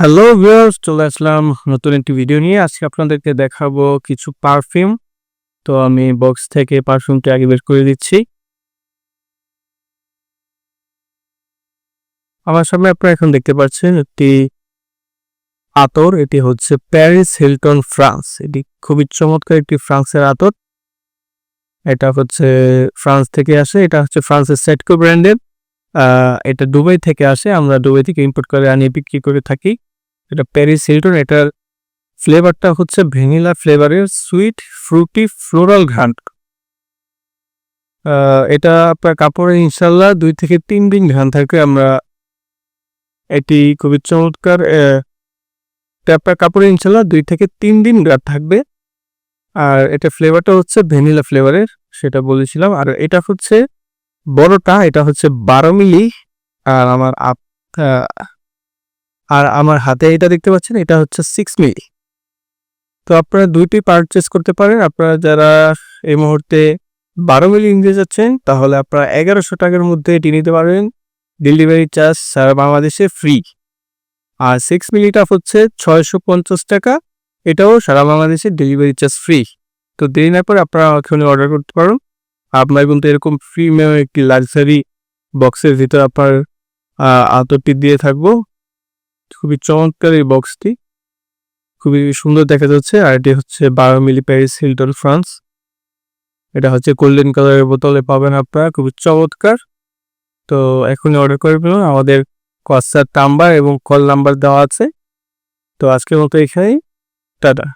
Hello viewers চলে আসলাম নতুন একটি ভিডিও নিয়ে। আজকে আপনাদেরকে দেখাবো কিছু পারফিউম তো আমি বক্স থেকে পারফিউমটি আগে বের করে দিচ্ছি। আমার সামনে আপনারা এখন দেখতে পাচ্ছেন একটি আতর। এটি হচ্ছে প্যারিস হিলটন ফ্রান্স এটি খুবই চমৎকার একটি ফ্রান্সের আতর। এটা হচ্ছে ফ্রান্স থেকে আসে। এটা হচ্ছে ফ্রান্সের সেটকো ব্র্যান্ডের এটা দুবাই থেকে আসে। আমরা দুবাই থেকে ইম্পোর্ট করে আনিয়ে বিক্রি করে থাকি। এটা প্যারিস হিলটন এটার ফ্লেভারটা হচ্ছে ভ্যানিলা ফ্লেভারের সুইট ফ্রুটি ফ্লোরাল ঘ্রান্ট এটা আপনার কাপড়ে ইনশাল্লাহ দুই থেকে তিন দিন ঘ্রাণ থাকবে। আমরা এটি খুবই চমৎকার এটা আপনার কাপড়ে ইনশাল্লাহ দুই থেকে তিন দিন ঘ্রাণ থাকবে। আর এটা ফ্লেভারটা হচ্ছে ভ্যানিলা ফ্লেভারের সেটা বলেছিলাম। আর এটা হচ্ছে বড়টা, এটা হচ্ছে বারো মিলি। আর আমার আপ আর আমার হাতে এটা দেখতে পাচ্ছেন, এটা হচ্ছে সিক্স মিলি তো আপনারা দুইটি পারচেস করতে পারেন। আপনারা যারা এই মুহূর্তে বারো মিলি নিতে যাচ্ছেন, তাহলে আপনারা এগারোশো টাকার মধ্যে এটি নিতে পারবেন। ডেলিভারি চার্জ সারা বাংলাদেশে ফ্রি আর সিক্স মিলিটা হচ্ছে ছয়শো পঞ্চাশ টাকা। এটাও সারা বাংলাদেশে ডেলিভারি চার্জ ফ্রি তো দেরি না করে আপনারা এখন অর্ডার করতে পারেন। আপনার কিন্তু এরকম প্রিমিয়াম একটি লাক্সারি বক্সের ভিতরে আপনার আতরটি দিয়ে থাকব। খুবই চমৎকার এই বক্সটি খুবই সুন্দর দেখা যাচ্ছে, আর এটি হচ্ছে বারো মিলি প্যারিস হিলটন, ফ্রান্স। এটা হচ্ছে গোল্ডেন কালারের বোতলে পাবেন আপনারা, খুবই চমৎকার। তো এখনই অর্ডার করে ফেলুন, আমাদের কসার নাম্বার এবং কল নাম্বার দেওয়া আছে। তো আজকের মতো এখানেই, টাটা।